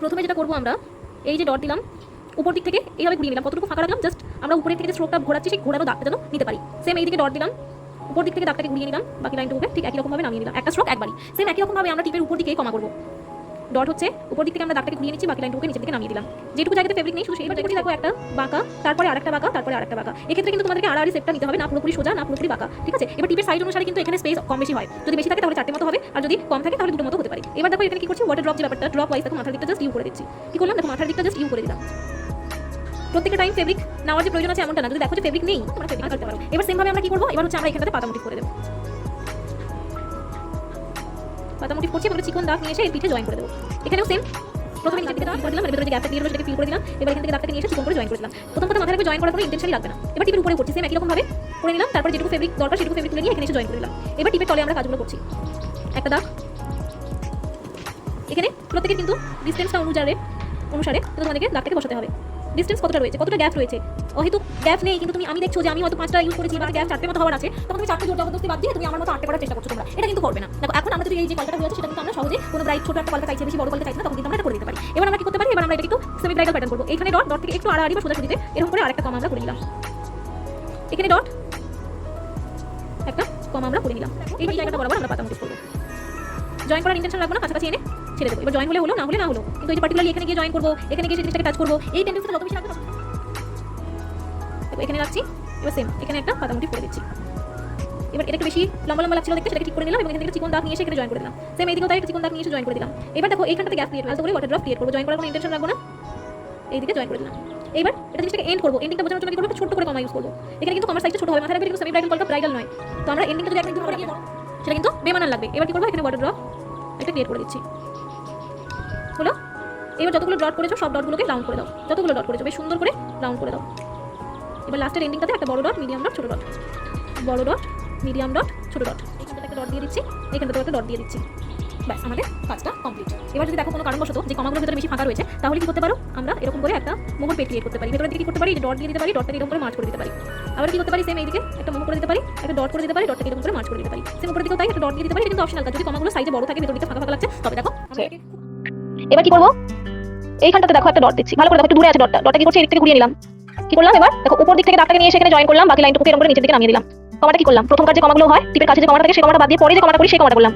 প্রথমে যেটা করব আমরা, এই যে ডট দিলাম, উপর দিক থেকে এইভাবে ঘুরিয়ে নিলাম। কতটুকু ফাঁকা রাখলাম? জাস্ট আমরা উপরের থেকে যে স্ট্রোকটা ঘোরাচ্ছি, সেই ঘোরানো দাগটা যেন নিতে পারি। সেম এই দিকে ডট দিলাম, উপর দিক থেকে দাগটাকে ঘুরিয়ে নিলাম, বাকি লাইনটুকুকে ঠিক একই রকমভাবে নামিয়ে নিলাম। একটা স্ট্রোক একবারই। সেম একই রকমভাবে আমরা টিপের উপর দিকে কমা করব। ডট হচ্ছে উপর দিক থেকে আমরা দাগটাকে ঘুরিয়ে নিচ্ছি, বাকি লাইনটুকুকে নিচের দিকে নামিয়ে দিলাম। যেটুকু জায়গাতে ফেব্রিক নেই, শুধু সেই জায়গায় দেখো একটা বাঁকা, তারপরে আরেকটা বাঁকা, তারপরে আরেকটা বাঁকা। এক্ষেত্রে কিন্তু তোমাদেরকে আড়াআড়ি সেটটা নিতে হবে, না পুরোপুরি সোজা, না পুরোপুরি বাঁকা, ঠিক আছে? এবার টিপের সাইজ অনুসারে কিন্তু এখানে স্পেস কম বেশি হয়। যদি বেশি থাকে তাহলে চারটে মতো হবে, আর যদি কম থাকে তাহলে দুটো মতো হতে পারে। এবার দেখো এখানে কি করছি? ওয়াটার ড্রপ যে ব্যাপারটা ড্রপ ওয়াইজ দেখো, মাথার দিকটা জাস্ট ইউ করে দিচ্ছি। কি করলাম? দেখো, মাথার দিকটা জাস্ট ইউ করে দিলাম। প্রত্যেকটা টাইম ফেব্রিক নেওয়ার যে প্রয়োজন আছে, এমনটা না। যদি দেখো যে ফেব্রিক নেই, তোমরা ফেব্রিক করতে পারো। এবার সেম ভাবে আমরা কি করব? এবার হচ্ছে আমরা এখানটাতে পাতা মোটিভ করে দেবো। পাতা করছি এবার চিকন দাগ নিয়ে এসে এর পিঠে জয়েন করে দেবো। এখানেও সেম প্রথমে নিচের দিকে দাগ করে দিলাম ভিতরে যে গ্যাপটা দিয়ে সেটাকে ফিল করে দিলাম, এবার এখান থেকে দাগটাকে নিয়ে এসে চিকন করে জয়েন করে দিলাম। প্রথম কথা মাথায় রাখবে জয়েন করার কোনো ইন্টেনশনই লাগবে না। এবার টিপের উপরে করছি সেম একই রকম ভাবে করে নিলাম, তারপর যেটুকু ফেব্রিক দরকার সেটুকু ফেব্রিক তুলে নিয়ে এখানে এসে জয়েন করে দিলাম। এবার টিপের তলে আমরা কাজগুলো করছি। একটা দাগ। এখানে প্রত্যেকের কিন্তু ডিস্টেন্সটা অনুসারে অনুসারে তোমাদেরকে দাগটাকে বসাতে হবে। ডিস্টেন্স কতটা রয়েছে? কতটা গ্যাপ রয়েছে? হয়তো গ্যাপ নেই, কিন্তু তুমি, আমি দেখছ যে আমি হয়তো পাঁচটা ইউজ করেছি এবার গ্যাপ চারটে মতো হওয়ার আছে, তখন তুমি চারটে জোর জবরদস্তি বাদ দিয়ে তুমি আমার মতো আটটা করার চেষ্টা করছ তোমরা। এটা কিন্তু করবে না। দেখো, এখন আমরা যদি এই যে কলকাটা হয়েছে সেটা কিন্তু আমরা সহজে কোনো ব্রাইট ছোট একটা কলকা চাইছে, বেশি বড় কলকা চাইছে না, তখন কিন্তু আমরা এটা করে দিতে পারি। এবার আমরা কি করতে পারি? এবার আমরা এটা একটু সেমি ব্রাইডাল প্যাটার্ন করব। এখানে ডট ডট থেকে একটু আড়াআড়ি বা সোজাসুজিতে এরকম করে আরেকটা কম আমরা করে নিলাম। এখানে ডট একটা কম আমরা করে নিলাম। এই জায়গাটা বরাবর আমরা পাতা মুটিস করব। জয়েন করার ইন্টেনশন রাখব না, কাছাকাছি এনে ছেড়ে দেবো। এবার জয়েন হলে হলো, না হলে না হলো। কিন্তু এই যে পার্টিকুলারলি এখানে গিয়ে জয়েন করব, এখানে গিয়ে সেই জিনিসটাকে টাচ করব, এই টেন্ডেন্সিটা যত বেশি রাখবে এখানে রাখছি। এবার সেম এখানে একটা পাতা মুটি করে দিচ্ছি। এবার এটা একটু বেশি লম্বা লম্বা লাগছিল দেখতে সেটাকে ঠিক করে নিলাম এবং এখান থেকে চিকন দাগ নিয়ে এসে এখানে জয়েন করে দিলাম। সেম এইদিকেও তাই চিকন দাগ নিয়ে এসে জয়েন করে দিলাম। এবার দেখো এইখানটাতে গ্যাপ ক্রিয়েট আলাদা করে ওয়াটার ড্রপ ক্রিয়েট করব। জয়েন করার কোনো ইন্টেনশন রাখব না। এইদিকে জয়েন করে দিলাম। এবার এটা জিনিসটাকে এন্ড করব। এন্ডিংটা বোঝানোর জন্য কি করব? ছোট করে কমা ইউজ করব। এখানে কিন্তু কমার সাইজটা ছোট হবে। মাথায় রাখবে কিন্তু সেমি ব্রাইডাল কলকা ব্রাইডাল নয়। তো আমরা এন্ডিংটা যদি একদম করো, সেটা কিন্তু বেমানার লাগবে। এবার কি করব? এখানে ওয়াটার ড্রপ এটা ক্রিয়েট করে দিচ্ছি। হলো? এবার যতগুলো ডট করেছ সব ডটগুলোকে রাউন্ড করে দাও। যতগুলো ডট করেছ বেশ সুন্দর করে রাউন্ড করে দাও। এবার লাস্টের এন্ডিংটাতে একটা বড় ডট মিডিয়াম ডট ছোট ডট বড় ডট মিডিয়াম ডট ছোট ডট এখানটাতে একটা ডট দিয়ে দিচ্ছি এখানটাতে একটা ডট দিয়ে দিচ্ছি। ব্যাস আমাদের কাজটা কমপ্লিট এবার যদি দেখো কোনো কারণবশত যে কমাগুলোর ভিতরে বেশি ফাঁকা রয়েছে তাহলে কি করতে পারো? আমরা এরকম করে একটা মোহর পেট ক্রিয়েট করতে পারি। ভেতরের দিকে কি করতে পারি? ডট দিয়ে দিতে পারি ডটটাকে এরকম করে মার্চ করে দিতে পারি। আবার কি করতে পারি? সেম এইদিকে একটা মোহর করে দিতে পারি একটা ডট করে দিতে পারি ডটটাকে এরকম করে মার্চ করে দিতে পারি। সেম উপরের দিকেও তাই একটা ডট দিয়ে দিতে পারি কিন্তু অপশনাল কাজ। যদি কমাগুলো সাইজে বড় থাকে ভেতর দিকে ফাঁকা ফাঁকা লাগছে তবে দেখো আমরা এবার কি করব? এইখানটাতে দেখো একটা ডট দিচ্ছি। ভালো করে দেখো একটু দূরে আছে ডটটা ডটটা কি করছি? এদিক থেকে ঘুরিয়ে নিলাম। কি করলাম এবার? দেখো, উপর দিক থেকে দাগটাকে নিয়ে এখানে জয়েন করলাম, বাকি লাইনটুকু এরকম করে নিচের দিকে নামিয়ে দিলাম। কমাটা কি করলাম? প্রথম কাজ যে কমাগুলো হয়, টিপের কাছে যে কমাটা থাকে সেই কমাটা বাদ দিয়ে পরে যে কমাটা করি, সেই কমাটা করলাম।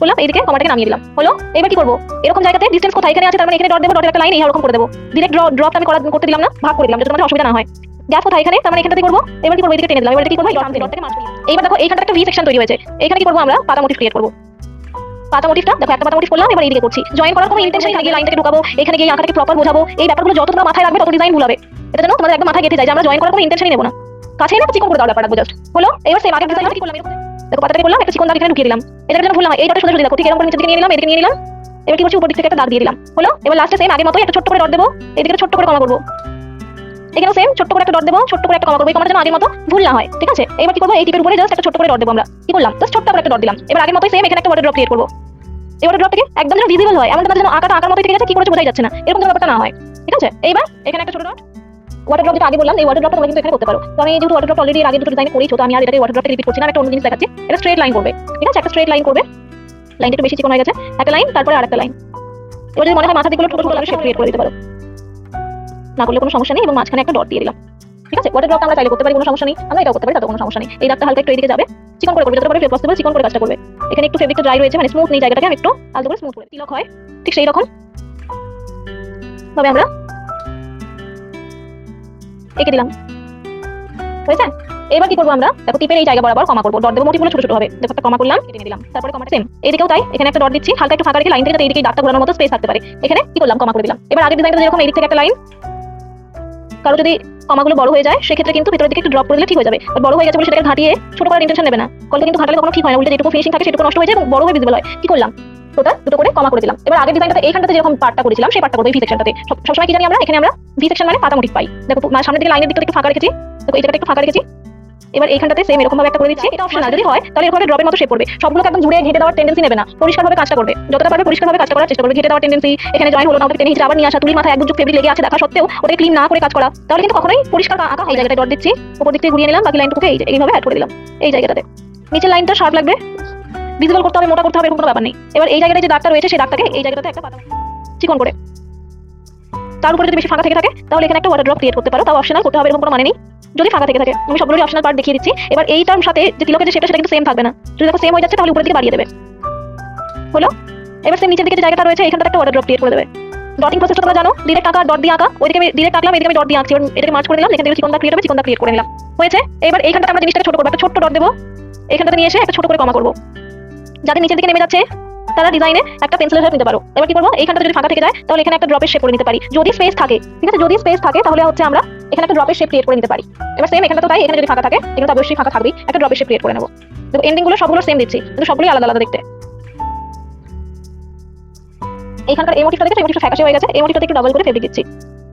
বললাম এইদিকে কমাটাকে নামিয়ে দিলাম। হলো, এবার কি করব? এরকম জায়গাতে ডিস্টেন্স কোথায়? এখানে আছে, তার মানে এখানে ডট দেবো ডটের একটা লাইন এইরকম করে দেবো। ডিরেক্ট ড্রপটা আমি করা করতে দিলাম না, ভাগ করে দিলাম যাতে তোমাদের অসুবিধা না হয়। গ্যাস কোথায় এখানে? তার মানে এখানটাতে করব, এবার কি করব? এদিকে টেনে দিলাম, এবার কি করব? এইবার দেখো এইখানটা একটা ভি সেকশন তৈরি হয়েছে। এখানে কি করব আমরা? পাতা মোটিভ ক্রিয়েট করব। পাতা দেখো, একটা পাতা করলাম, এবার এইদিকে করছি। জয়েন করার কোনো ইন্টেনশন লাইনটাকে ঢুকাবো, এখানে গিয়ে আঁকাটাকে প্রপার বোঝাবো, এই ব্যাপারগুলো যত মাথায় রাখবে তত ডিজাইন ভুল হবে। এটা তোমাদের একদম মাথায় যায় আমরা জয়েন করার কোনো ইন্টেনশনই নেব না। কাছে না চিকন করে জাস্ট হলো? এবার ডিজাইন কি করলাম দেখো, পাতাটাকে একটা চিকন দাগ এখানে ঢুকিয়ে দিলাম। এটা যেন ভুল না এইটা দেখো, ঠিক এরকম করে নিচে দিকে নিয়ে নিলাম, এদিকে নিয়ে নিলাম। এবার কি করছি, উপর দিক থেকে একটা দাগ দিয়ে দিলাম। হলো? এবার লাস্টে সেম আগের মতোই একটা ছোট্ট করে ডট দেবো, এদিকে ছোট্ট করে কমা করব। এখানেও সেম ছোট্ট করে একটা ডট দেবো, ছোট্ট করে একটা কমা করব, এই যেন আগের মতো ভুল না হয়, ঠিক আছে? এবার কি করব? এই টিপের উপরে জাস্ট একটা ছোট্ট করে ডট দেবো আমরা। কি করলাম? জাস্ট ছোট্ট করে একটা ডট দিলাম। এবার আগের মতোই সেম এখানে একটা ওয়াটার ড্রপ ক্রিয়েট করব। এই ওয়াটার ড্রপটাকে একদম যেন ভিজিবল হয়, এমনটা যেন আঁকাটা আঁকার মতোই থেকে যাচ্ছে, কি করেছে বোঝাই যাচ্ছে না। এরকম যেন ব্যাপারটা না হয়, ঠিক আছে? এইবার এখানে একটা ছোট ডট ওয়াটার ড্রপ যেটা আগে বললাম, এই ওয়াটার ড্রপটা তোমরা কিন্তু এখানে করতে পারো। তো আমি যেহেতু ওয়াটার ড্রপ অলরেডি আগে দুটো ডিজাইন করেছ তো আমি আর এটাকে ওয়াটার ড্রপটা রিপিট করছি না একটা অন্য জিনিস দেখাচ্ছি। এটা স্ট্রেট লাইন করবে, ঠিক আছে? একটা স্ট্রেট লাইন করবে। লাইনটা একটু বেশি চিকন হয়ে গেছে। একটা লাইন তারপরে আরেকটা লাইন এবার যদি মনে হয় মাথা দিকগুলো ছোট ছোট ক্রিয়েট করে দিতে পারো। না করলে কোনো সমস্যা নেই এবং মাঝখানে একটা ডট দিয়ে দিলাম। ঠিক আছে? ওয়াটার ড্রপটা আমরা চাইলে করতে পারি, কোনো সমস্যা নেই। আমরা এটাও করতে পারি তাতে কোনো সমস্যা নেই। এই দাগটা হালকা একটু এদিকে যাবে। চিকন করে করবে, যতটা পারবে পসিবল চিকন করে কাজটা করবে। এখানে একটু ফেব্রিকটা ড্রাই রয়েছে মানে স্মুথ নেই জায়গাটাকে, আমি একটু আলতো করে স্মুথ করে তিলক হয়, ঠিক সেই রকম। তবে আমরা এঁকে দিলাম। হয়েছে? এবার কি করব আমরা? দেখো, টিপের এই জায়গা বরাবর কমা করব। ডট দেবো মোটিগুলো ছোট ছোট হবে। দেখো, একটা কমা করলাম, কেটে দিলাম। তারপরে কমাটা সেম এদিকেও তাই, এখানে একটা ডট দিচ্ছি, হালকা একটু ফাঁকা রেখে লাইন থেকে এদিকে দাগটা ঘোরানোর মতো স্পেস থাকতে পারে। এখানে কি করলাম? কমা করে দিলাম। এবার আগের ডিজাইনটা যেরকম, এইদিক থেকে একটা লাইন কারও যদি কমাগুলো বড় হয়ে যায়, সেক্ষেত্রে কিন্তু ভিতরের দিকে একটু ড্রপ করে দিলে ঠিক হয়ে যাবে। আর বড় হয়ে গেছে বলে সেটাকে ঘাটিয়ে ছোট করার ইন্টেনশন নেবে না। কলটা কিন্তু ঘাটালে কোনো ঠিক হয় না, উল্টে যেটুকু ফিনিশিং থাকে, সেটুকু নষ্ট হয়ে যায় এবং বড় হয়ে ভিজিবল হয়। কি করলাম? ওটা দুটো করে কমা করে দিলাম। এবার আগের ডিজাইনটাতে এইখানটাতে যেরকম পার্টটা করেছিলাম, সেই পার্টটা করব ভি সেকশনটাতে সবসময় কি জানি আমরা? এখানে আমরা ভি সেকশন মানে পাতা মোটিভ পাই। দেখো মানে সামনের দিকে লাইনের দিকটা একটু ফাঁকা রেখেছি। দেখো, এই জায়গাটা একটু ফাঁকা রেখেছি। এবার এইখানটাতে সেম এরকম ভাবে একটা করে দিচ্ছি এটা অপশনাল যদি হয় তাহলে এরকম ড্রপের মতো শেপ করবে। সবগুলোকে একদম জুড়ে ঘেটে দেওয়ার টেন্ডেন্সি নেবে না। পরিষ্কারভাবে কাজটা করবে। যতটা পারবে পরিষ্কারভাবে কাজটা করার চেষ্টা করবে। ঘেটে দেওয়ার টেন্ডেন্সি এখানে জয়েন হলো না ওটাকে টেনে হিচড়ে আবার নিয়ে আসা তুলির মাথায় এক দুটো ফেব্রিক লেগে আছে দেখা সত্ত্বেও ওটাকে ক্লিন না করে কাজ করা। তাহলে কিন্তু কখনোই পরিষ্কার আঁকা এই জায়গাটা ডট দিচ্ছি উপর দিক থেকে ঘুরিয়ে নিলাম বাকি লাইনটুকু এই এইভাবে অ্যাড করে দিলাম। এই জায়গাটাতে। নিচের লাইনটা শার্প লাগবে। ভিজিবল করতে হবে মোটা করতে হবে এরকম কোনো ব্যাপার নেই। এবার এই জায়গাটায় যে দাগটা রয়েছে সেই দাগটাকে এই জায়গাটাতে একটা পাতা চিকন করে। তার উপরে যদি বেশি ফাঁকা থেকে থাকে, তাহলে এখানে একটা ওয়াটার ড্রপ ক্রিয়েট করতে পারো, তাও অপশনাল করতে হবে এরকম কোনো মানে নেই। যদি ফাঁকা থেকে থাকে, আমি সবগুলোই অপশনাল পার্ট দেখিয়ে দিচ্ছি। এবার এইটার সাথে যে তিলকের যে শেপটা সেটা কিন্তু সেম থাকবে না। যদি দেখো সেম হয়ে যাচ্ছে, তাহলে উপরের দিকে বাড়িয়ে দেবে। হলো? এবার সেম নিচের দিকে যে জায়গাটা রয়েছে এখানটা একটা ওয়াটার ড্রপ ক্রিয়েট করে দেবে। ডটিং প্রসেসটা তোমরা জানো? ডিরেক্ট আঁকা ডট দিয়ে আঁকা। ওইদিকে আমি ডিরেক্ট আঁকলাম, এদিকে আমি ডট দিয়ে আঁকছি। এটাকে মার্চ করে নিলাম, এখান থেকে চিকনটা ক্রিয়েট হবে চিকনটা ক্রিয়েট করে নিলাম। হয়েছে? এবার এইখানটা আমরা জিনিসটাকে ছোট করব, একটা ছোট্ট ডট দেবো। এখানটাতে নিয়ে এসে একটা ছোট করে কমা করব। যাদের নিচের দিকে নেমে যাচ্ছে তারা ডিজাইনে একটা পেন্সিলের হেল্প নিতে পারো। এবার কি করব? এইখানটা যদি ফাঁকা থেকে যায়, তাহলে এখানে একটা ড্রপের শেপ করে নিতে পারি। যদি স্পেস থাকে, ঠিক আছে? যদি স্পেস থাকে, তাহলে হচ্ছে আমরা এখানে একটা ড্রপের শেপ ক্রিয়েট করে নিতে পারি। এবার সেম এখানে তো তাই, এখানে যদি ফাঁকা থাকে, এখানে তো অবশ্যই ফাঁকা থাকবেই। একটা ড্রপের শেপ ক্রিয়েট করে নেব। দেখো এন্ডিংগুলো সবগুলো সেম দিচ্ছি, কিন্তু সবগুলোই আলাদা আলাদা দেখতে। এইখানকার এই মোটিভটা দেখে এই মোটিভটা ফ্যাকাশে হয়ে গেছে, এই মোটিভটাতে একটু ডাবল করে ফেব্রিক দিচ্ছি।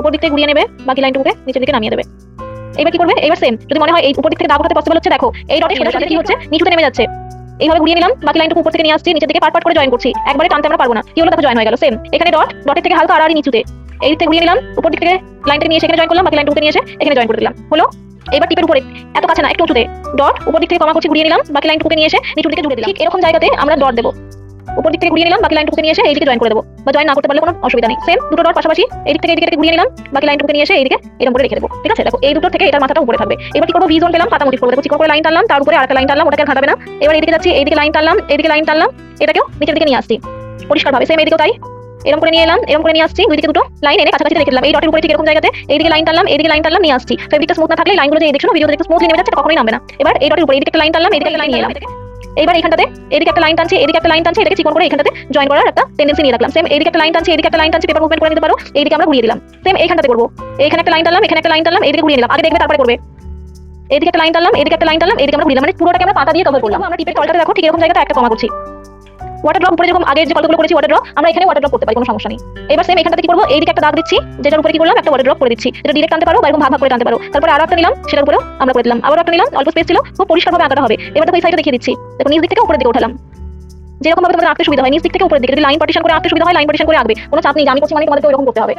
উপর দিক থেকে ঘুরিয়ে নেবে বাকি লাইনটুকুকে নিচের দিকে নামিয়ে দেবে। এবার কি করবে? এবার সেম যদি মনে হয় এই উপর দিক থেকে দাগ উঠাতে পসিবল হচ্ছে, দেখো, এই ডটের সাথে সাথে কি হচ্ছে? নিচুতে নেমে যাচ্ছে। এইভাবে ঘুরিয়ে নিলাম, বাকি লাইনটুকু উপর থেকে নিয়ে আসছি, নিচের দিকে পার্ট পার্ট করে জয়েন করছি। একবারে টানতে আমরা পারব না। কি হলো? দেখো জয়েন হয়ে গেল সেম এখানে ডট ডটের থেকে হালকা আড়াআড়ি নিচুতে। এই থেকে ঘুরিয়ে নিলাম উপর দিক থেকে লাইনটা নিয়ে সেখানে জয়েন করলাম, বাকি লাইনটুকুতে নিয়ে এসে এখানে জয়েন করে দিলাম। হলো? এবার টিপের উপরে, এত কাছে না, একটু উঁচুতে। ডট উপর দিক থেকে কমা করছি, ঘুরিয়ে নিলাম, বাকি লাইনটুকুকে নিয়ে এসে নিচুর দিকে জুড়ে দিলাম। ঠিক এরকম জায়গাতে আমরা ডট দেবো। উপর দিক থেকে ঘুরিয়ে নিলাম, বাকি লাইনটুকুকে নিয়ে এসে এইদিকে জয়েন করে দেবো। বা জয়েন না করতে পারলে কোনো অসুবিধা নেই। সেম দুটো ডট পাশাপাশি এদিক থেকে এদিকে ঘুরিয়ে নিলাম, বাকি লাইনটুকুকে নিয়ে এসে এইদিকে এরকম করে রেখে দেবো। ঠিক আছে? দেখো, এই দুটো থেকে এটার মাথাটা উপরে থাকবে। এবার কি করব? ভি জোন পেলাম পাতা মোটিভ করব দেখো চিকন করে লাইন টানলাম, তার উপরে আরেকটা লাইন টানলাম, ওটাকে ঘাটাবে না। এবার এদিকে যাচ্ছি, এইদিকে লাইন টানলাম, এইদিকে লাইন টানলাম, এটাকেও নিচের দিকে নিয়ে আসছি। পরিষ্কার ভাবে সেম এদিকেও তাই। এরকম করে নিয়ে এলাম এরকম করে নিয়ে আসছি, দুই দিকে দুটো লাইন এনে কাছাকাছি রেখে দিলাম। এই ডটের উপরে ঠিক এরকম জায়গাতে এইদিকে লাইন টানলাম, এইদিকে লাইন টানলাম, নিয়ে আসছি। ফেব্রিকটা স্মুথ না থাকলে লাইনগুলো যে এই দেখছ ভিডিও দেখতে স্মুথলি নেমে যাচ্ছে, কখনোই নামবে না। এবার এই ডটের উপরে এইদিকে একটা লাইন টানলাম, এইদিকে লাইন নিয়ে এলাম। এবার এখানটাতে, এদিকে একটা লাইন টানছে, এদিকে একটা লাইন টানছে, এটাকে চিকন করে এখানটাতে জয়েন করার একটা টেন্ডেন্সি নিয়ে রাখলাম। সেম এদিকে একটা লাইন টানছে, এদিকে একটা লাইন টানছে পেপার মুভমেন্ট করে নিতে পারো, এদিকে আমরা ঘুরিয়ে দিলাম। সেম এখানটাতে করব। এখানে একটা লাইন টানলাম, এখানে একটা লাইন টানলাম, এদিকে ঘুরিয়ে নিলাম। আগে দেখবে, তারপরে করবে। এদিকে একটা লাইন টানলাম, এদিকে একটা লাইন টানলাম, এদিকে আমরা ঘুরিয়ে দিলাম। মানে পুরোটাকে আমরা পাতা দিয়ে কভার করলাম। আমরা টিপের তলটাতে দেখো, ঠিক এরকম জায়গাটা একটা কমা করছি। ওয়াটার ড্রপ উপরে যেরকম আগের যে কলগুলো করেছি ওয়াটার ড্রপ আমরা এখানে ওয়াটার ড্রপ করতে পারি, কোনো সমস্যা নেই। এবার সেম এখানটাতে কি করব? এইদিকে একটা দাগ দিচ্ছি, যেটার উপরে কি করলাম? একটা ওয়াটার ড্রপ করে দিচ্ছি। যেটা ডিরেক্ট টানতে পারো বা এরকম ভাগ ভাগ করে টানতে পারো। তারপরে আরও একটা নিলাম, সেটার উপরেও আমরা করে দিলাম। আবার একটা নিলাম, অল্প স্পেস ছিল, খুব পরিষ্কারভাবে আঁকাটা হবে। এবার দেখো এই সাইডে দেখিয়ে দিচ্ছি। দেখো, নিচ দিক থেকে উপরের দিকে উঠালাম। যেরকম ভাবে তোমাদের আঁকতে সুবিধা হয়, নিচ দিক থেকে উপরের দিকে। যদি লাইন পার্টিশন করে আঁকতে সুবিধা হয় লাইন পার্টিশন করে আঁকবে। কোনো চাপ নেই আমি করছি মানে তোমাদেরকে এরকম করতে হবে।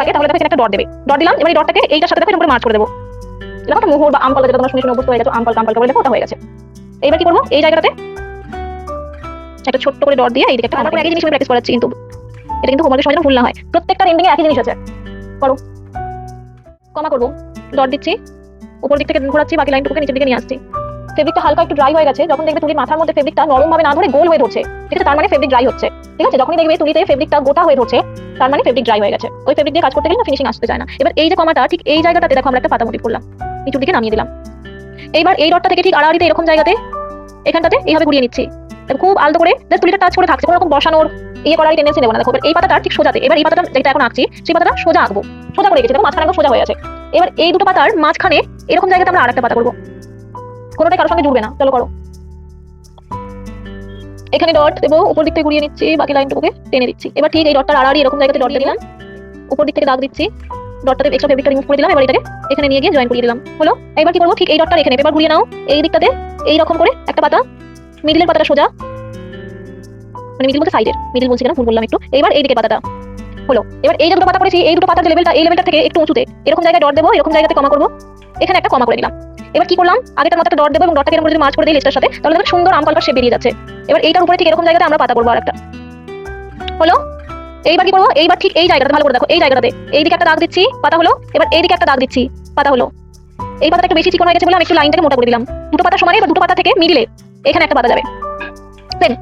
থাকে, তাহলে দেখো একটা ডট দেবে। ডট দিলাম, এবার এই ডটটাকে এইটার সাথে দেখো এরকম করে মার্চ করে দেবো। দেখো একটা মোহর বা আমকল যেটা তোমরা শুনে শুনে অভ্যস্ত হয়ে গেছো আমকল আমকল করে লেখো ওটা হয়ে গেছে। এবার কি করব? এই জায়গাটাতে একটা ছোট্ট করে ডট দিয়ে এইদিকে একটা আমরা একই জিনিস প্র্যাকটিস করাচ্ছি কিন্তু। এটা কিন্তু হোমওয়ার্কের সময় যেন ভুল না হয়। প্রত্যেকটা এন্ডিং এ একই জিনিস আছে। করো। কমা করব। ডট দিচ্ছি। উপর দিক থেকে ঘোরাচ্ছি, বাকি লাইনটুকুকে নিচের দিকে নিয়ে আসছি। ফেব্রিকটা হালকা একটু ড্রাই হয়ে গেছে। যখন দেখবে তুলির মাথার মধ্যে ফেব্রিকটা নরম ভাবে না ধরে গোল হয়ে ধরছে ঠিক আছে তার মানে ফেব্রিক ড্রাই হচ্ছে। ঠিক আছে? যখনই দেখবে তুলিতে ফেব্রিকটা গোটা হয়ে ধরছে, তার মানে ফেব্রিক ড্রাই হয়ে গেছে। ওই ফেব্রিক দিয়ে কাজ করতে গেলে না ফিনিশিং আসতে চায় না। এবার এই যে কমাটা, ঠিক এই জায়গাটাতে দেখো আমরা একটা পাতা মোটিভ করলাম। নিচুর দিকে নামিয়ে দিলাম। এইবার এই ডটটা থেকে ঠিক আড়াআড়িতে এরকম জায়গাতে, এখানটাতে এইভাবে ঘুরিয়ে নিচ্ছি। খুব আলতো করে জাস্ট তুলিটা টাচ করে থাকছে কোনো রকম বসানোর ইয়ে করার টেন্ডেন্সি নেব না। দেখো এই পাতাটা ঠিক সোজাতে এবার এই পাতাটা যেটা এখন আঁকছি, সেই পাতাটা সোজা আঁকবো। সোজা করে রেখেছি। দেখো, মাঝখানে সোজা হয়ে আছে। এবার এই দুটো পাতার মাঝখানে এরকম জায়গাতে আমরা আরেকটা পাতা করব। কোনোটাই কারোর সঙ্গে জুড়বে না। চলো করো। এখানে ডট দেবো, উপর দিক থেকে ঘুরিয়ে নিচ্ছি, বাকি লাইনটুকুকে টেনে দিচ্ছি। এবার ঠিক এই ডটটার আড়াআড়ি এরকম জায়গাতে ডট দিলাম। উপর দিক থেকে দাগ দিচ্ছি। ডটটাতে এক্সট্রা ফেব্রিকটা রিমুভ করে দিলাম। এবার এটাকে এখানে নিয়ে গিয়ে জয়েন করিয়ে দিলাম। হলো? এবার কি করব? ঠিক এই ডটটা এখানে। এবার ঘুরিয়ে নাও। এই দিকটাতে এই রকম করে একটা পাতা মিডিলের পাতাটা সোজা। মানে মিডিল বলতে সাইডের মিডিল বলছি কেন? ভুল বললাম একটু। এবার এই দিকের পাতাটা। হলো। এবার এই যে দুটো পাতা করেছি এই দুটো পাতার লেভেলটা এই লেভেলটা থেকে একটু উঁচুতে। এরকম জায়গায় ডট দেবো, এরকম জায়গাতে কমা করব। এখানে একটা কমা করে দিলাম এবার কি করলাম? আগেটার মতো একটা ডট দেবো এবং ডটটাকে এরকম যদি মার্চ করে দিই লিস্টের সাথে, তাহলে দেখো সুন্দর আমকালটা সে বেরিয়ে যাচ্ছে। এবার এইটার উপরে ঠিক এরকম জায়গাতে আমরা পাতা করব আর একটা হলো? এইবার কি করব? এইবার ঠিক এই জায়গাটা ভালো করে দেখো, এই জায়গাটাতে। এইদিকে একটা দাগ দিচ্ছি, পাতা হলো। এবার এইদিকে একটা দাগ দিচ্ছি, পাতা হলো। এই পাতাটা একটু বেশি চিকন হয়ে গেছে বলে আমি একটু লাইনটাকে মোটা করে দিলাম। দুটো পাতা সমানে, এবার দুটো পাতা থেকে মিডিলে এখানে একটা পাতা যাবে।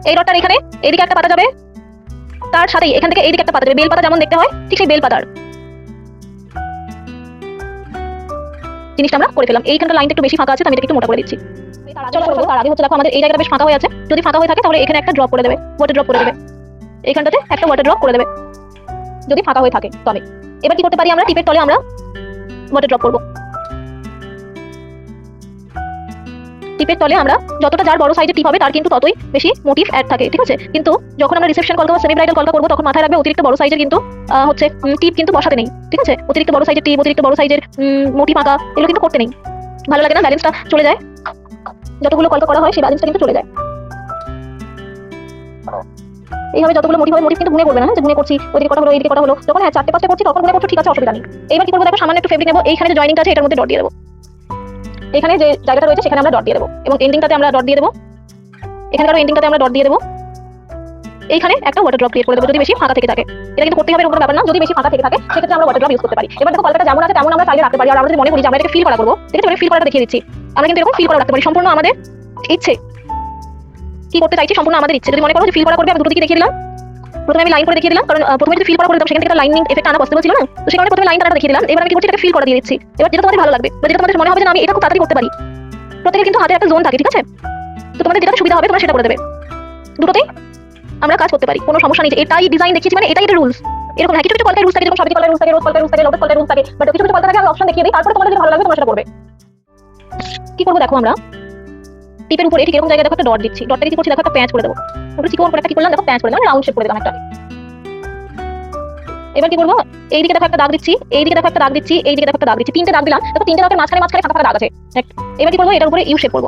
এই ডটটার এখানে, এদিকে একটা পাতা যাবে। তার সাথেই এখান থেকে এইদিকে একটা পাতা যাবে। বেল পাতা যেমন দেখতে হয়, ঠিক সেই বেল পাতার। জিনিসটা আমরা করে ফেলাম এইখানটা লাইনটা একটু বেশি ফাঁকা আছে আমি এটাকে একটু মোটা করে দিচ্ছি। তার আগে হচ্ছে দেখো, আমাদের এই জায়গাটা বেশ ফাঁকা হয়ে আছে। যদি ফাঁকা হয়ে থাকে, তাহলে এখানে একটা ড্রপ করে দেবে ওয়াটার ড্রপ করে দেবে। এইখানটাতে একটা ওয়াটার ড্রপ করে দেবে। যদি ফাঁকা হয়ে থাকে, তবে। এবার কি করতে পারি আমরা? টিপের তলে আমরা ওয়াটার ড্রপ করব। টিপের তলে আমরা যতটা যার বড় সাইজের টিপ হবে, তার কিন্তু ততই বেশি মোটিভ অ্যাড থাকে, ঠিক আছে? কিন্তু যখন আমরা রিসেপশন কলকা বা সেমি ব্রাইডাল কলকা করব, তখন মাথায় রাখবে অতিরিক্ত বড় সাইজের কিন্তু হচ্ছে টিপ কিন্তু বসাতে নেই, ঠিক আছে? অতিরিক্ত বড় সাইজের টিপ অতিরিক্ত বড় সাইজের মোটি পাকা এগুলো কিন্তু করতে নেই। ভালো লাগে না? ব্যালেন্সটা চলে যায়। যতগুলো কলকা করা হয়, সেই ব্যালেন্সটা কিন্তু চলে যায়। এইভাবে যতগুলো মোটিভ হবে মোটিভ কিন্তু গুনে করবে না, যে গুনে করছি, ওইদিকে কটা হলো, এইদিকে কটা হলো। যখন হ্যাঁ চারটে পাঁচটা করছি, তখন গুনে করছ ঠিক আছে, অসুবিধা নেই। এবার কি করব? দেখো, সামান্য একটু ফেব্রিক নেব, এইখানে যে জয়েনিংটা আছে, এটার মধ্যে ডট দিয়ে দেবো। এখানে যে জায়গাটা রয়েছে সেখানে আমরা ডট দিয়ে দেবো। এবং এন্ডিংটাতে আমরা ডট দিয়ে দেবো। এখানে এখানকার এন্ডিংটাতে আমরা ডট দিয়ে দেবো। এইখানে একটা ওয়াটার ড্রপ ক্রিয়েট করে দেবো যদি বেশি ফাঁকা থেকে থাকে। এটা কিন্তু করতে হবে কোনো ব্যাপার না। যদি বেশি ফাঁকা থেকে থাকে, সেক্ষেত্রে আমরা ওয়াটার ড্রপ ইউজ করতে পারি। এবার দেখো কলকাতা যেমন আছে, তেমন আমরা চাইলে রাখতে পারি। আর আমরা যদি মনে করি যে আমরা এটাকে ফিল করা করব। ঠিক আছে ফিল করাটা দেখিয়ে দিচ্ছি। আমরা কিন্তু এরকম ফিল করা রাখতে পারি। সম্পূর্ণ আমাদের ইচ্ছে। কি করতে চাইছি? সম্পূর্ণ আমাদের ইচ্ছে। যদি মনে করো যে ফিল করা করবে, আমি দুটো দিকে দেখিয়ে দিলাম। প্রথমে আমি লাইন করে দেখিয়ে দিলাম, কারণ প্রথমে যদি ফিল করা করে দিতাম, সেখান থেকে লাইনিং এফেক্ট আনা পসিবল ছিল না। তো সেখানে প্রথমে লাইন দেখিয়ে দিলাম। এবার আমি কি করছি ফিল করে দিয়ে দিচ্ছি। এবার যেটা তোমাদের ভালো লাগবে, বা যেটা তোমাদের মনে হবে যে আমি এটা খুব তাড়াতাড়ি করতে পারি। প্রত্যেকের কিন্তু হাতে একটা জোন থাকে, ঠিক আছে? তো তোমাদের যেটা সুবিধা হবে, তোমরা সেটা করে দেবে। দুটোতেই আমরা কাজ করতে পারি, কোনো সমস্যা নেই এটাই ডিজাইন দেখিয়েছি মানে এটাই এটা রুলস এরকম হ্যাঁ কিছু কিছু কলকার রুলস থাকে যেমন সবজি কলকার রুলস থাকে রোজ কলকার রুলস থাকে লোকের কলকার রুলস থাকে বাট কিছু কিছু কলকার থাকে অপশন দেখিয়ে দিই, তারপরে তোমাদের যদি ভালো লাগবে তোমরা সেটা করবে। কি করব দেখো আমরা? টিপের উপরে ঠিক এরকম জায়গায় দেখো একটা ডট দিচ্ছি। ডটটাকে কি করছি, দেখো একটা প্যাঁচ করে দেবো। একটু চিকন করে একটা কি করলাম? দেখো প্যাঁচ করে দিলাম রাউন্ড শেপ করে দিলাম একটা। এবার কি করব? এইদিকে দেখো একটা দাগ দিচ্ছি, এইদিকে দেখো একটা দাগ দিচ্ছি, এইদিকে দেখো একটা দাগ দিচ্ছি। তিনটে দাগ দিলাম, দেখো তিনটে দাগের মাঝখানে মাঝখানে ফাঁকা ফাঁকা দাগ আছে। এবার কি করব? এটার উপরে ইউ শেপ করব।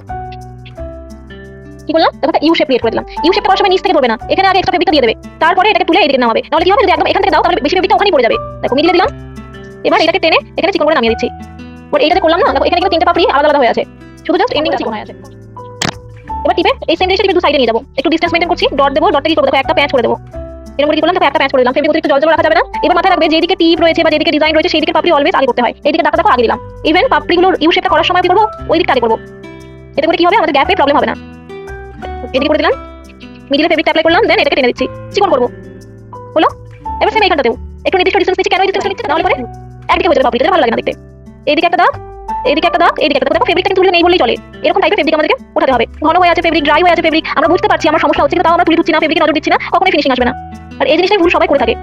কি করলাম? দেখো একটা ইউ শেপ ক্রিয়েট করে দিলাম। ইউ শেপটা সময় নিচ থেকে পড়বে না। এখানে আগে এক্সট্রা ফেব্রিকটা দিয়ে দেবে। তারপরে এটাকে তুলে এদিকে নামাবে। নাহলে কি হবে? যদি একদম এখান থেকে দাও, তাহলে বেশি ফেব্রিকটা ওখানেই পড়ে যাবে। দেখো মিডিলে দিলাম। এবার এটাকে টেনে এখানে চিকন করে নামিয়ে দিচ্ছি। এবার এইটাতে করলাম না? দেখো, এখানে কিন্তু তিনটা পাপড়ি আলাদা আলাদা হয়ে আছে। শুধু জাস্ট এন্ডিংটা চিকন হয়ে আছে। এবার টিপে এই সেম জিনিসটা একটু সাইডে নিয়ে যাব। একটু ডিস্টেন্স মেইনটেইন করছি ডট দেবো ডটটা কি করব দেখো একটা প্যাচ করে দেবো। এরকম কি করলাম দেখো, একটা প্যাচ করে দিলাম। ফেব্রিক অতিরিক্ত জল জল রাখা যাবে না। এবার মাথায় রাখবে, যেদিকে টিপ রয়েছে বা যেদিকে ডিজাইন রয়েছে, সেইদিকে পাপড়ি অলওয়েজ আগে করতে হয়। এইদিকে ডাকা দেখো, আগে দিলাম। ইভেন পাপড়িগুলোর ইউ শেপটা করার সময় কি করব? ওই দিকটা আগে করব। এতে করে কি হবে? আমাদের গ্যাপে প্রবলেম হবে না। এদিকে করে দিলাম। মিডিলে ফেব্রিকটা অ্যাপ্লাই করলাম দেন এটাকে টেনে দিচ্ছি। চিকন করব। হলো? এবার সেম এখানটাতেও। একটু নির্দিষ্ট ডিস্টেন্স নিচ্ছি। কেন ডিস্টেন্স নিচ্ছি? নাহলে পরে একদিকে হয়ে যাবে পাপড়িটা। ভালো লাগে না দেখতে। এইদিকে একটা দাগ। এইদিকে একটা দাগ, এদিকে একটা দেখো ফেব্রিকটা কিন্তু তুলে নেই বললেই চলে। এরকম টাইপের ফেব্রিক আমাদেরকে উঠাতে হবে। ঘন হয়ে আছে ফেব্রিক ড্রাই হয়ে আছে ফেব্রিক আমরা বুঝতে পারছি, আমার সমস্যা হচ্ছে তাও আমরা তুলে দিচ্ছি না ফেব্রিকে নজর দিচ্ছি না। কখনোই ফিনিশিং আসবে না। আর এই জিনিসটাই ভুল সবাই করে থাকে।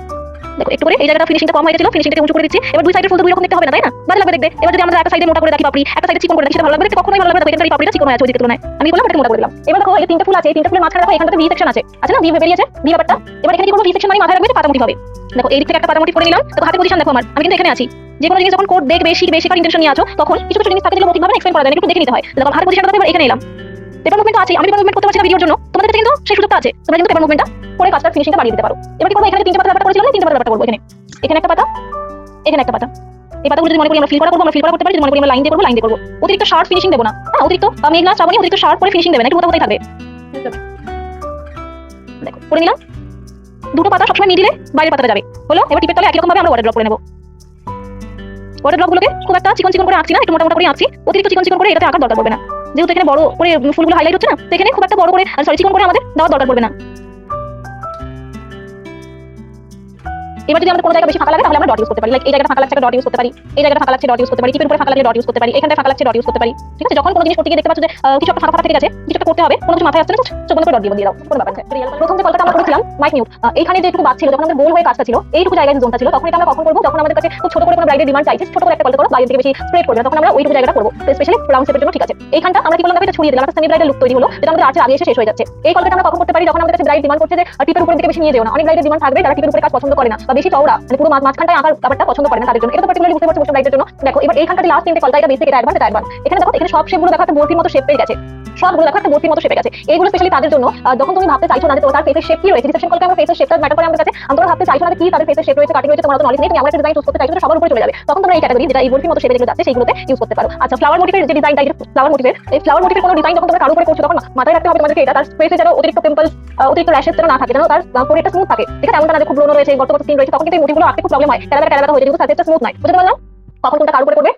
দেখো, একটু করে, এই জায়গাটা ফিনিশিংটা কম হয়ে গেছিল ফিনিশিংটাকে উঁচু করে দিচ্ছি। এবার দুই সাইডের ফুল দুই রকম দেখতে হবে না, তাই না? ভালো লাগবে দেখতে। এবার যদি আমরা একটা সাইডে মোটা করে রাখি পাপড়ি, একটা সাইডে চিকন করে রাখি, সেটা ভালো লাগবে। দেখতে কখনোই ভালো লাগবে না। এখানকার পাপড়িটা চিকন হয়ে আছে ওইদিকে তুলনায়। আমি বললাম এটাকে মোটা করে দিলাম। এবার দেখো, এই তিনটা ফুল আছে, এই তিনটা ফুলের মাঝখানে দেখো, এখানটাতে ভি সেকশন আছে। আছে না? ভি বেরিয়েছে? ভি ব্যাপারটা? এবার এখানে কি করব? ভি সেকশন মানে মাথায় রাখবে পাতা মোটিভ হবে। দেখো এই দিক থেকে একটা পাতা মোটিভ করে নিলাম। দেখো, হাতে পজিশন দেখো আমার। আমি কিন্তু এখানে আছি। যে কোনো জিনিস যখন কোড দেখবে, শিখবে, শেখার ইন্টেনশন নিয়ে আছো, তখন কিছু কিছু জিনিস থাকে যেগুলো মোটিভ ভাবে এক্সপ্লেন করা যায়। একটু দেখে নিতে হয়। দেখো হাতে পজিশনটা এবার এখানে এলাম। পেপার মুভমেন্ট আছে আমি পেপার মুভমেন্ট করতে পারছি না ভিডিওর জন্য। তোমাদের কাছে কিন্তু সেই সুযোগটা আছে। তোমরা কিন্তু পেপার মুভমেন্টটা করে কাজটা ফিনিশিংটা বাড়িয়ে দিতে পারো। এবার কি করব? এখানে তিনটে পাতা ব্যাপারটা করেছিলাম তিনটে পাতা ব্যাপারটা করব এখানে। এখানে একটা পাতা, এখানে একটা পাতা। এই পাতাগুলো যদি মনে করি আমরা ফিল করা করব, আমরা ফিল করা করতে পারি। যদি মনে করি আমরা লাইন দিয়ে করব লাইন দিয়ে করব। অতিরিক্ত শার্ট ফিনিশিং দেবো না। হ্যাঁ অতিরিক্ত মেঘনা শ্রাবণী অতিরিক্ত শার্ট করে ফিনিশিং দেবে। না একটু কোথাও থাকবে? দেখো, করে নিলাম। দুটো পাতা সবসময় মিডিলে বাইরের পাতাটা যাবে। হলো? এবার টিপের তলে একই রকম ভাবে আমরা ওয়াটার ড্রপ করে নেব। ওয়াটার ব্লকগুলোকে খুব একটা চিকন চিকন করে আঁকছি না, একটু মোটা করে আঁকছি। অতিরিক্ত চিকন চিকন করে এটাতে আঁকার দরকার পড়বে না। যেহেতু এখানে বড় করে ফুলগুলো হাইলাইট হচ্ছে না সেখানে খুব একটা বড় করে সরি চিকন করে আমাদের দেওয়ার দরকার পড়বে না। এবার যদি আমাদের কোনো জায়গা বেশি ফাঁকা লাগে, তাহলে আমরা ডট ইউজ করতে পারি। লাইক এই জায়গাটা ফাঁকা লাগছে ডট ইউজ করতে পারি। এই জায়গাটা ফাঁকা লাগছে ডট ইউজ করতে পারি। টিপের উপরে ফাঁকা লাগছে ডট ইউজ করতে পারি। এখানটা ফাঁকা লাগছে ডট ইউজ করতে পারি। ঠিক আছে? যখন কোনো জিনিস করতে গিয়ে দেখতে পাচ্ছ যে কিছু একটা ফাঁকা ফাঁকা থেকে গেছে কিছু একটা করতে হবে, কোনো কিছু মাথায় আসছে না চোখ ডট দিয়ে দাও কোনো ব্যাপার না প্রথম যে কলকাতা আমরা করেছিলাম মাইক মিউট এইখানে যেটুকু বাদ ছিল, যখন আমাদের গোল হয়ে কাজটা ছিল, এইটুকু জায়গায় জোনটা ছিল, তখন এটা আমরা কখন করব? যখন আমাদের কাছে খুব ছোট করে কোনো ব্রাইডের ডিমান্ড চাইছে, ছোট করে একটা কলকা করো বাইরে থেকে বেশি স্প্রেড করবে তখন আমরা ওইটুকু জায়গাটা করব। স্পেশালি রাউন্ড শেপের জন্য ঠিক আছে। এইখানটা আমরা কি করলাম এটা ছড়িয়ে দিলাম, একটা সেমি ব্রাইডের লুক তৈরি হলো, যেটা আমাদের আজকে আগে এসে শেষ হয়ে যাচ্ছে। এই কলকাটা আমরা কখন করতে পারি? যখন আমাদের কাছে ব্রাইড ডিমান্ড করছে যে টিপের উপরের দিকে বেশি নিয়ে যেও না। অনেক ব্রাইডের ডিমান্ড থাকবে, যারা টিপের উপরে কাজ পছন্দ করে না বেশি চওড়া মানে পুরো মাঝ- মাঝখানটায় আঁকার ব্যাপারটা পছন্দ করে না তাদের জন্য। এটা তো পার্টিকুলারলি বুঝতে পারছ ব্রাইডের জন্য। দেখো, এবার এইখানটাতে লাস্ট তিনটে কলকা এটা বেসিক এটা অ্যাডভান্স এটা অ্যাডভান্স এখানে দেখো, এখানে সব শেপগুলো দেখো, একটা বর্তির মতো শেপ পেয়ে গেছে। সবগুলো দেখো, একটা বর্তির মতো শেপে গেছে। এইগুলো স্পেশালি তাদের জন্য যখন তুমি ভাবতে চাইছো না যে তো তার ফেসের শেপ কি রয়েছে রিসেপশন কলকে আমরা ফেসের শেপটা ম্যাটার করে আমাদের কাছে আমরা ভাবতে চাইছো না কি তাদের ফেসের শেপ রয়েছে, কাটিং রয়েছে, তোমার নলেজ নেই, তুমি আমরা একটা ডিজাইন চুজ করতে চাইছো তো সবার উপরে চলে যাবে। তখন তোমরা এই ক্যাটাগরি যেটা এই বর্তির মতো শেপে যেগুলো যাচ্ছে সেইগুলোতে ইউজ করতে পারো। আচ্ছা ফ্লাওয়ার মোটিভের যে ডিজাইন ডিজাইনটা ফ্লাওয়ার মোটিভের এই ফ্লাওয়ার মোটিভের কোনো ডিজাইন যখন তোমরা কারও উপরে করছ, তখন মাথায় রাখতে হবে তোমাদেরকে এটা, তার ফেসে যেন অতিরিক্ত পিম্পলস অতিরিক্ত র্যাশেস যেন না থাকে, যেন তার পরিটা স্মুথ থাকে। ঠিক আছে? এমনটা না যে খুব ব্রণ রয়েছে গত গত স্কিন রয়েছে তখন কিন্তু এই মোটিভগুলো আঁকতে খুব প্রবলেম হয়। ক্যালাবে ক্যালাবে হয়ে যায় কিন্তু সার্ফেসটা স্মুথ নয়। বুঝতে পারলাম? কখন কোনটা কার উপরে করবে